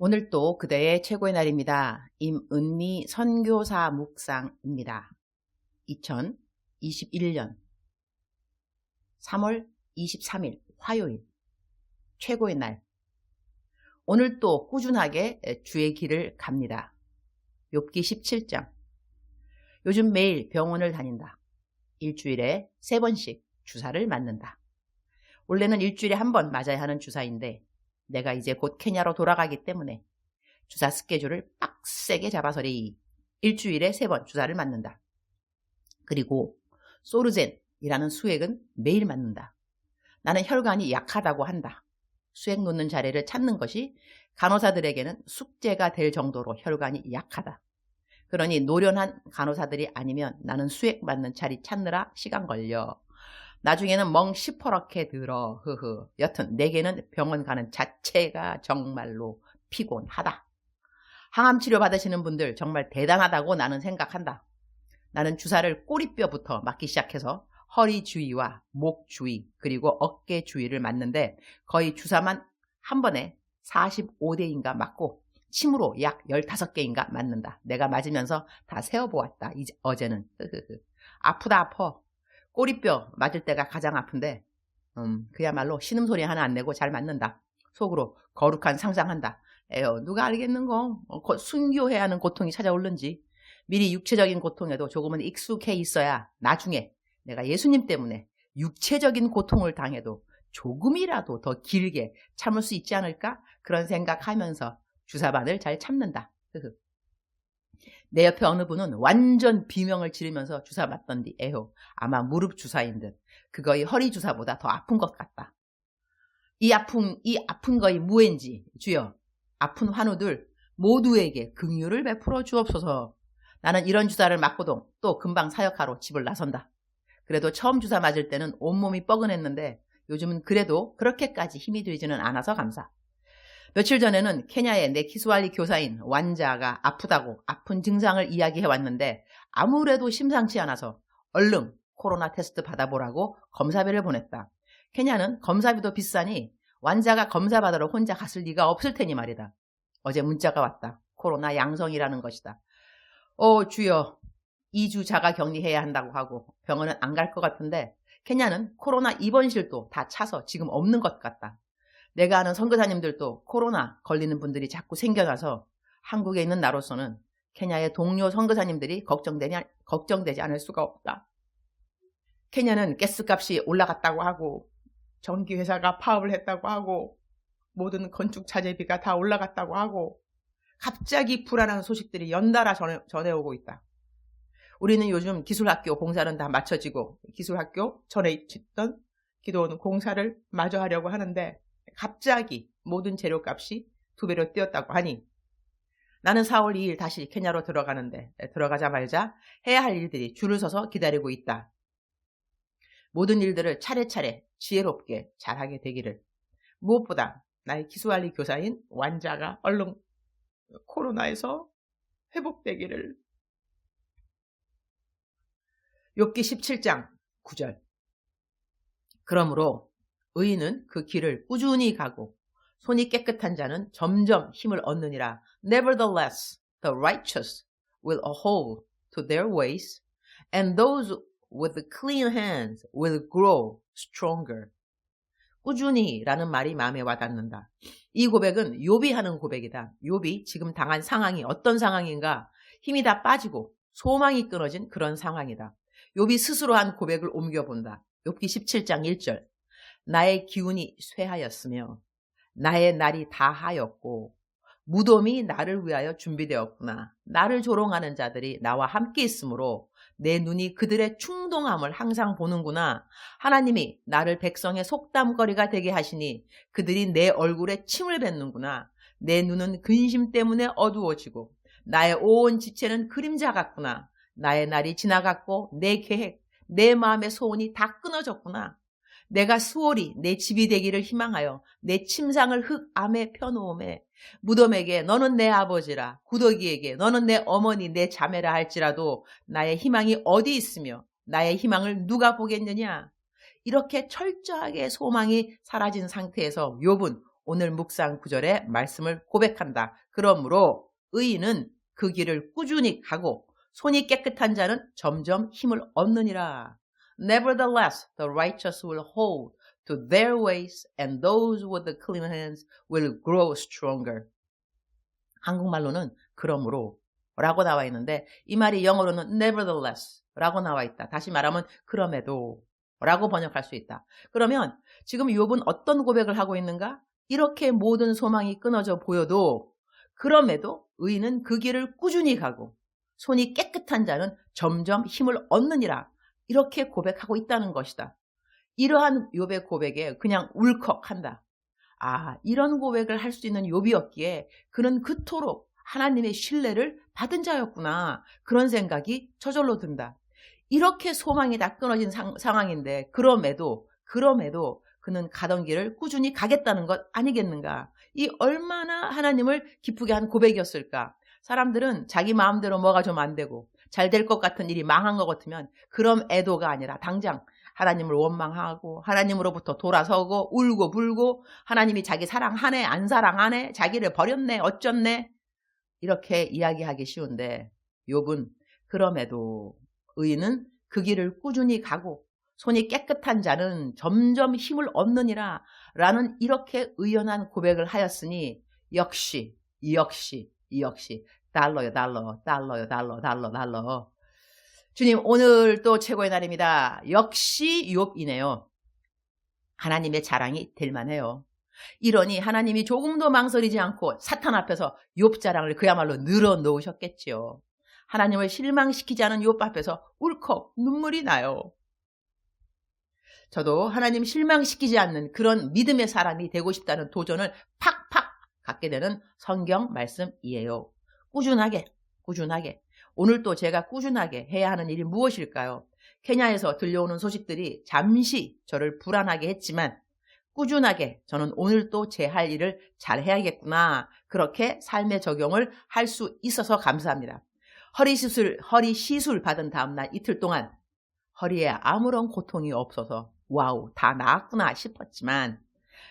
오늘 또 그대의 최고의 날입니다. 임은미 선교사 묵상입니다. 2021년 3월 23일 화요일 최고의 날. 오늘 또 꾸준하게 주의 길을 갑니다. 욥기 17장. 요즘 매일 병원을 다닌다. 일주일에 세 번씩 주사를 맞는다. 원래는 일주일에 한 번 맞아야 하는 주사인데 내가 이제 곧 케냐로 돌아가기 때문에 주사 스케줄을 빡세게 잡아서리 일주일에 세 번 주사를 맞는다. 그리고 소르젠이라는 수액은 매일 맞는다. 나는 혈관이 약하다고 한다. 수액 놓는 자리를 찾는 것이 간호사들에게는 숙제가 될 정도로 혈관이 약하다. 그러니 노련한 간호사들이 아니면 나는 수액 맞는 자리 찾느라 시간 걸려. 나중에는 멍 시퍼렇게 들어. 흐흐. 여튼 내게는 병원 가는 자체가 정말로 피곤하다. 항암 치료 받으시는 분들 정말 대단하다고 나는 생각한다. 나는 주사를 꼬리뼈부터 맞기 시작해서 허리 주위와 목 주위 그리고 어깨 주위를 맞는데 거의 주사만 한 번에 45대인가 맞고 침으로 약 15개인가 맞는다. 내가 맞으면서 다 세어보았다. 이제 어제는. 아프다 아퍼. 꼬리뼈 맞을 때가 가장 아픈데 음, 그야말로 신음소리 하나 안 내고 잘 맞는다. 속으로 거룩한 상상한다. 에요 누가 알겠는거 어, 순교해야 하는 고통이 찾아올는지 미리 육체적인 고통에도 조금은 익숙해 있어야 나중에 내가 예수님 때문에 육체적인 고통을 당해도 조금이라도 더 길게 참을 수 있지 않을까? 그런 생각하면서 주사반을 잘 참는다. 내 옆에 어느 분은 완전 비명을 지르면서 주사 맞던디 에호 아마 무릎 주사인 듯 그거의 허리 주사보다 더 아픈 것 같다. 이 아픔 이 아픈 거이 무엔지 주여 아픈 환우들 모두에게 긍휼을 베풀어 주옵소서. 나는 이런 주사를 맞고도 또 금방 사역하러 집을 나선다. 그래도 처음 주사 맞을 때는 온몸이 뻐근했는데 요즘은 그래도 그렇게까지 힘이 들지는 않아서 감사. 며칠 전에는 케냐의 내 키스왈리 교사인 완자가 아프다고 아픈 증상을 이야기해 왔는데 아무래도 심상치 않아서 얼른 코로나 테스트 받아보라고 검사비를 보냈다. 케냐는 검사비도 비싸니 완자가 검사 받으러 혼자 갔을 리가 없을 테니 말이다. 어제 문자가 왔다. 코로나 양성이라는 것이다. 어, 주여. 2주 자가 격리해야 한다고 하고 병원은 안 갈 것 같은데 케냐는 코로나 입원실도 다 차서 지금 없는 것 같다. 내가 아는 선교사님들도 코로나 걸리는 분들이 자꾸 생겨나서 한국에 있는 나로서는 케냐의 동료 선교사님들이 걱정되냐, 걱정되지 않을 수가 없다. 케냐는 가스값이 올라갔다고 하고 전기회사가 파업을 했다고 하고 모든 건축 자재비가 다 올라갔다고 하고 갑자기 불안한 소식들이 연달아 전해, 전해오고 있다. 우리는 요즘 기술학교 공사는 다 마쳐지고 기술학교 전에 짓던 기도원 공사를 마저 하려고 하는데 갑자기 모든 재료값이 두 배로 뛰었다고 하니 나는 4월 2일 다시 케냐로 들어가는데 들어가자마자 해야 할 일들이 줄을 서서 기다리고 있다. 모든 일들을 차례차례 지혜롭게 잘하게 되기를. 무엇보다 나의 기수알리 교사인 완자가 얼른 코로나에서 회복되기를. 욥기 17장 9절. 그러므로 의인은 그 길을 꾸준히 가고 손이 깨끗한 자는 점점 힘을 얻느니라. Nevertheless, the righteous will hold to their ways, and those with clean hands will grow stronger. 꾸준히라는 말이 마음에 와닿는다. 이 고백은 요비 하는 고백이다. 요비 지금 당한 상황이 어떤 상황인가? 힘이 다 빠지고 소망이 끊어진 그런 상황이다. 요비 스스로 한 고백을 옮겨본다. 욥기 17장 1절. 나의 기운이 쇠하였으며 나의 날이 다하였고 무덤이 나를 위하여 준비되었구나. 나를 조롱하는 자들이 나와 함께 있으므로 내 눈이 그들의 충동함을 항상 보는구나. 하나님이 나를 백성의 속담거리가 되게 하시니 그들이 내 얼굴에 침을 뱉는구나. 내 눈은 근심 때문에 어두워지고 나의 온 지체는 그림자 같구나. 나의 날이 지나갔고 내 계획, 내 마음의 소원이 다 끊어졌구나. 내가 수월이 내 집이 되기를 희망하여 내 침상을 흙 암에 펴놓음에 무덤에게 너는 내 아버지라 구더기에게 너는 내 어머니 내 자매라 할지라도 나의 희망이 어디 있으며 나의 희망을 누가 보겠느냐 이렇게 철저하게 소망이 사라진 상태에서 욥은 오늘 묵상 구절의 말씀을 고백한다. 그러므로 의인은 그 길을 꾸준히 가고 손이 깨끗한 자는 점점 힘을 얻느니라. Nevertheless, the righteous will hold to their ways and those with the clean hands will grow stronger. 한국말로는 그러므로 라고 나와 있는데 이 말이 영어로는 nevertheless 라고 나와 있다. 다시 말하면 그럼에도 라고 번역할 수 있다. 그러면 지금 욥은 어떤 고백을 하고 있는가? 이렇게 모든 소망이 끊어져 보여도 그럼에도 의인은 그 길을 꾸준히 가고 손이 깨끗한 자는 점점 힘을 얻느니라. 이렇게 고백하고 있다는 것이다. 이러한 욥의 고백에 그냥 울컥한다. 아, 이런 고백을 할 수 있는 욥이었기에 그는 그토록 하나님의 신뢰를 받은 자였구나. 그런 생각이 저절로 든다. 이렇게 소망이 다 끊어진 상, 상황인데 그럼에도 그럼에도 그는 가던 길을 꾸준히 가겠다는 것 아니겠는가? 이 얼마나 하나님을 기쁘게 한 고백이었을까? 사람들은 자기 마음대로 뭐가 좀 안 되고 잘 될 것 같은 일이 망한 것 같으면 그럼 애도가 아니라 당장 하나님을 원망하고 하나님으로부터 돌아서고 울고 불고 하나님이 자기 사랑하네 안 사랑하네 자기를 버렸네 어쩌네 이렇게 이야기하기 쉬운데 욥은 그럼에도 의인은 그 길을 꾸준히 가고 손이 깨끗한 자는 점점 힘을 얻느니라 라는 이렇게 의연한 고백을 하였으니 역시 역시 역시 달러요 달러 달러요 달러 달러 달러 주님 오늘 또 최고의 날입니다. 역시 욥이네요. 하나님의 자랑이 될 만해요. 이러니 하나님이 조금도 망설이지 않고 사탄 앞에서 욥 자랑을 그야말로 늘어 놓으셨겠지요. 하나님을 실망시키지 않은 욥 앞에서 울컥 눈물이 나요. 저도 하나님 실망시키지 않는 그런 믿음의 사람이 되고 싶다는 도전을 팍팍 갖게 되는 성경 말씀이에요. 꾸준하게, 꾸준하게. 오늘 또 제가 꾸준하게 해야 하는 일이 무엇일까요? 케냐에서 들려오는 소식들이 잠시 저를 불안하게 했지만 꾸준하게 저는 오늘 또 제 할 일을 잘 해야겠구나. 그렇게 삶의 적용을 할 수 있어서 감사합니다. 허리 시술, 허리 시술 받은 다음날 이틀 동안 허리에 아무런 고통이 없어서 와우, 다 나았구나 싶었지만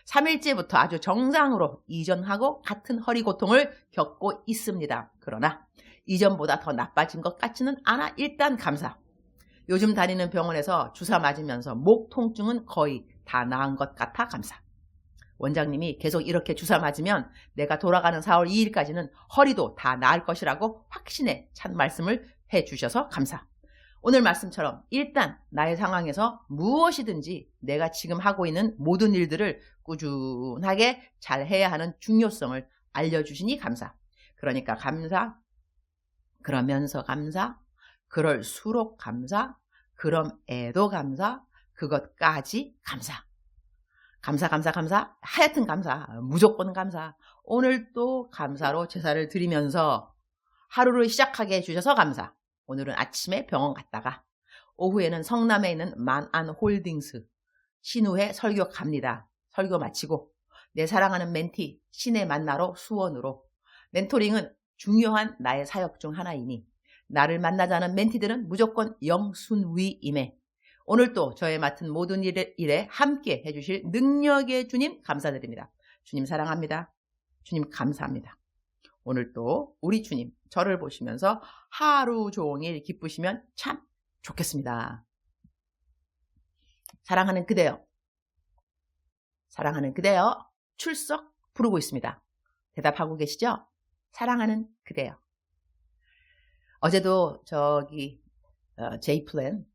3일째부터 아주 정상으로 이전하고 같은 허리 고통을 겪고 있습니다. 그러나 이전보다 더 나빠진 것 같지는 않아 일단 감사. 요즘 다니는 병원에서 주사 맞으면서 목 통증은 거의 다 나은 것 같아 감사. 원장님이 계속 이렇게 주사 맞으면 내가 돌아가는 4월 2일까지는 허리도 다 나을 것이라고 확신에 찬 말씀을 해 주셔서 감사. 오늘 말씀처럼 일단 나의 상황에서 무엇이든지 내가 지금 하고 있는 모든 일들을 꾸준하게 잘 해야 하는 중요성을 알려주시니 감사. 그러니까 감사, 그러면서 감사, 그럴수록 감사, 그럼에도 감사, 그것까지 감사. 감사, 감사, 감사, 하여튼 감사, 무조건 감사. 오늘 또 감사로 제사를 드리면서 하루를 시작하게 해주셔서 감사. 오늘은 아침에 병원 갔다가 오후에는 성남에 있는 만안 홀딩스 신우회 설교 갑니다. 설교 마치고 내 사랑하는 멘티 신의 만나러 수원으로 멘토링은 중요한 나의 사역 중 하나이니 나를 만나자는 멘티들은 무조건 영순위임에 오늘 또 저의 맡은 모든 일에, 일에 함께 해주실 능력의 주님 감사드립니다. 주님 사랑합니다. 주님 감사합니다. 오늘 또 우리 주님 저를 보시면서 하루 종일 기쁘시면 참 좋겠습니다. 사랑하는 그대여 사랑하는 그대여 출석 부르고 있습니다. 대답하고 계시죠? 사랑하는 그대여. 어제도 저기 어, 제이플랜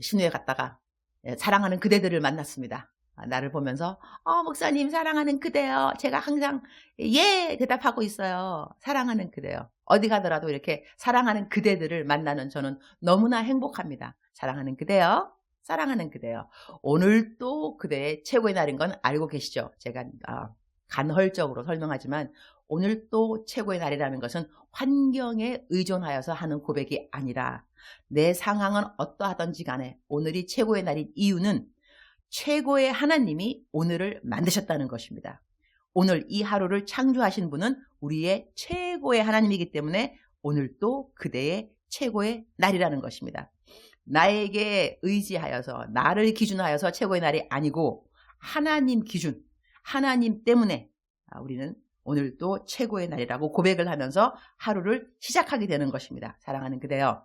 신우에 갔다가 예, 사랑하는 그대들을 만났습니다. 아, 나를 보면서 어 목사님 사랑하는 그대요. 제가 항상 예 대답하고 있어요. 사랑하는 그대요. 어디 가더라도 이렇게 사랑하는 그대들을 만나는 저는 너무나 행복합니다. 사랑하는 그대요. 사랑하는 그대요. 오늘 또 그대의 최고의 날인 건 알고 계시죠? 제가 어, 간헐적으로 설명하지만 오늘 또 최고의 날이라는 것은 환경에 의존하여서 하는 고백이 아니라 내 상황은 어떠하든지 간에 오늘이 최고의 날인 이유는 최고의 하나님이 오늘을 만드셨다는 것입니다. 오늘 이 하루를 창조하신 분은 우리의 최고의 하나님이기 때문에 오늘 또 그대의 최고의 날이라는 것입니다. 나에게 의지하여서 나를 기준하여서 최고의 날이 아니고 하나님 기준, 하나님 때문에 아, 우리는 오늘도 최고의 날이라고 고백을 하면서 하루를 시작하게 되는 것입니다. 사랑하는 그대여.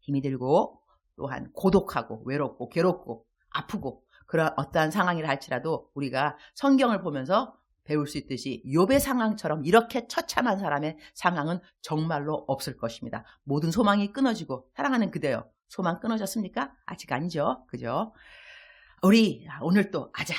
힘이 들고 또한 고독하고 외롭고 괴롭고 아프고 그런 어떠한 상황이라 할지라도 우리가 성경을 보면서 배울 수 있듯이 욥의 상황처럼 이렇게 처참한 사람의 상황은 정말로 없을 것입니다. 모든 소망이 끊어지고 사랑하는 그대여 소망 끊어졌습니까? 아직 아니죠. 그죠? 우리 오늘 또 아자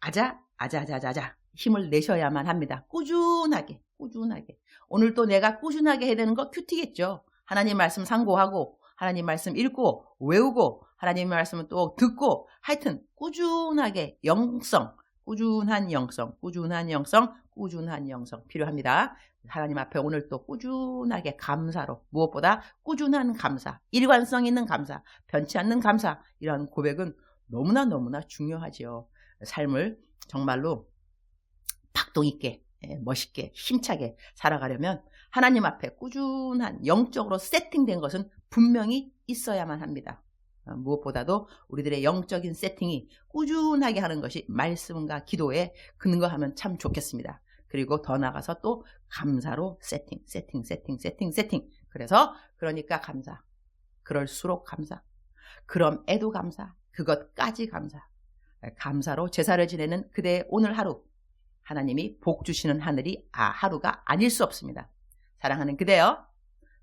아자 아자 아자 아자, 아자 힘을 내셔야만 합니다. 꾸준하게 꾸준하게 오늘 또 내가 꾸준하게 해야 되는 거 큐티겠죠. 하나님 말씀 상고하고 하나님 말씀 읽고 외우고 하나님 말씀은 또 듣고 하여튼 꾸준하게 영성 꾸준한 영성, 꾸준한 영성, 꾸준한 영성 필요합니다. 하나님 앞에 오늘 또 꾸준하게 감사로 무엇보다 꾸준한 감사, 일관성 있는 감사, 변치 않는 감사 이런 고백은 너무나 너무나 중요하지요. 삶을 정말로 박동 있게 예, 멋있게 힘차게 살아가려면 하나님 앞에 꾸준한 영적으로 세팅된 것은 분명히 있어야만 합니다. 어, 무엇보다도 우리들의 영적인 세팅이 꾸준하게 하는 것이 말씀과 기도에 근거하면 참 좋겠습니다. 그리고 더 나가서 또 감사로 세팅, 세팅, 세팅, 세팅, 세팅. 그래서 그러니까 감사. 그럴수록 감사. 그럼 애도 감사. 그것까지 감사. 감사로 제사를 지내는 그대의 오늘 하루. 하나님이 복 주시는 하늘이 아 하루가 아닐 수 없습니다. 사랑하는 그대여.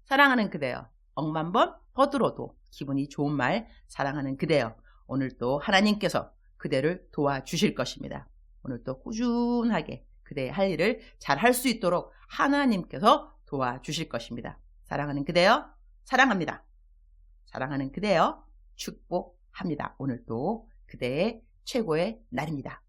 사랑하는 그대여. 억만 번더 들어도 기분이 좋은 말 사랑하는 그대여. 오늘도 하나님께서 그대를 도와주실 것입니다. 오늘도 꾸준하게 그대의 할 일을 잘 할 수 있도록 하나님께서 도와주실 것입니다. 사랑하는 그대여. 사랑합니다. 사랑하는 그대여. 축복합니다. 오늘도 그대의 최고의 날입니다.